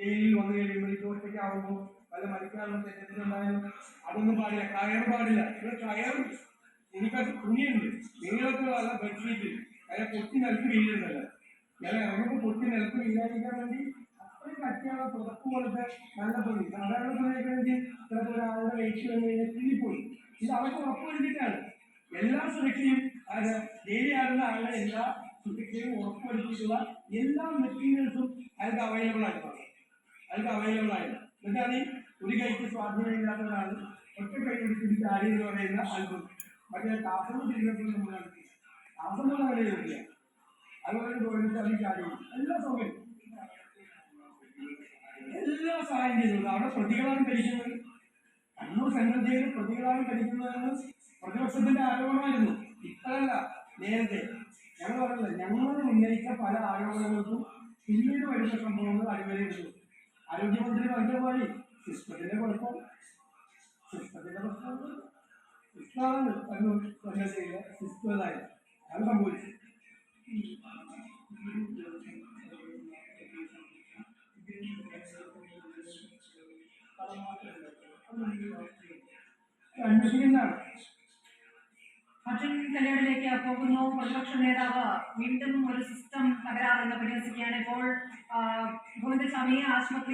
ജയിലിൽ വന്നു കഴിയുമ്പോഴേക്കും ഒറ്റയ്ക്കാവുമ്പോൾ പല മരിക്കാനുള്ള തെറ്റുണ്ടായാലും അതൊന്നും പാടില്ല. കയർ പാടില്ല. ഇവിടെ കയർ എനിക്കത് തുണിയുണ്ട് നീളത്തിലുള്ള ബെഡ്ഷീറ്റ് അതിനെ പൊട്ടി നിലത്ത് വീഴുന്നല്ല ഞാൻ ഇറങ്ങുമ്പോൾ പൊട്ടി നിലത്ത് വീഴാതിരിക്കാൻ വേണ്ടി അത്രയും കട്ടിയുള്ള പുറത്തു കൊടുത്ത് നല്ല പണി സാധാരണ തുണിയൊക്കെ ആണെങ്കിൽ ചിലപ്പോൾ ഒരാളുടെ വെയിറ്റ് വന്നു കഴിഞ്ഞാൽ തിരിപ്പോയി ഇത് അവർക്ക് ഉറപ്പ് വരുത്തിയിട്ടാണ് എല്ലാ സുരക്ഷയും അത് ഏരിയാകുന്ന ആളുടെ എല്ലാ സുരക്ഷയും ഉറപ്പുവരുത്തിയിട്ടുള്ള എല്ലാ മെറ്റീരിയൽസും അയാൾക്ക് അവൈലബിൾ ആയിട്ടാണ് അയാൾക്ക് അവൈലബിൾ ആയില്ല. എന്നിട്ട് ഈ ഒരു കൈക്ക് സ്വാധീനമില്ലാത്തതാണ് ഒറ്റ കൈ പിടിച്ചിട്ട് ചാടി എന്ന് പറയുന്ന അത്ഭുതം മറ്റേ കാസർഗോഡ് തിരുവനന്തപുരം നമ്മൾ നടത്തി. കാസർഗോഡ് അങ്ങനെ ഇല്ല. അതുപോലെ ഗവൺമെന്റ് അതിൽ ചാടി എല്ലാ സൗകര്യം. എല്ലാ സഹായം ചെയ്തത് അവിടെ പ്രതികളാണ് ധരിക്കുന്നത് കണ്ണൂർ സെൻട്രൽ ജയിലിൽ പ്രതികളാണ് ധരിക്കുന്നതെന്ന് പ്രതിപക്ഷത്തിന്റെ ആരോപണമായിരുന്നു. ഇപ്പോഴല്ല നേരത്തെ. ഞങ്ങൾ പറഞ്ഞില്ല ഞങ്ങൾ ഉന്നയിച്ച പല ആരോപണങ്ങൾക്കും പിന്നീട് വരുന്ന സംഭവങ്ങൾ അടിവരയിട്ടു ആരോഗ്യമന്ത്രി പറഞ്ഞ പോലെ സിസ്റ്റത്തിന്റെ കുഴപ്പം. സിസ്റ്റത്തിന്റെ പ്രശ്നം സിസ്റ്റമാണ് ജയിലിലെ സിസ്റ്റമായത് അത് സംഭവിച്ചു അന്വേഷിക്കുന്നതാണ് അർജുൻ കല്യാണിലേക്ക് പോകുന്നു. പ്രതിപക്ഷ നേതാവ് വീണ്ടും ഒരു സിസ്റ്റം തകരാറെന്ന് പരിഹസിക്കുകയാണ് ഇപ്പോൾ ഗോവിന്ദസ്വാമിയെ ആശുപത്രി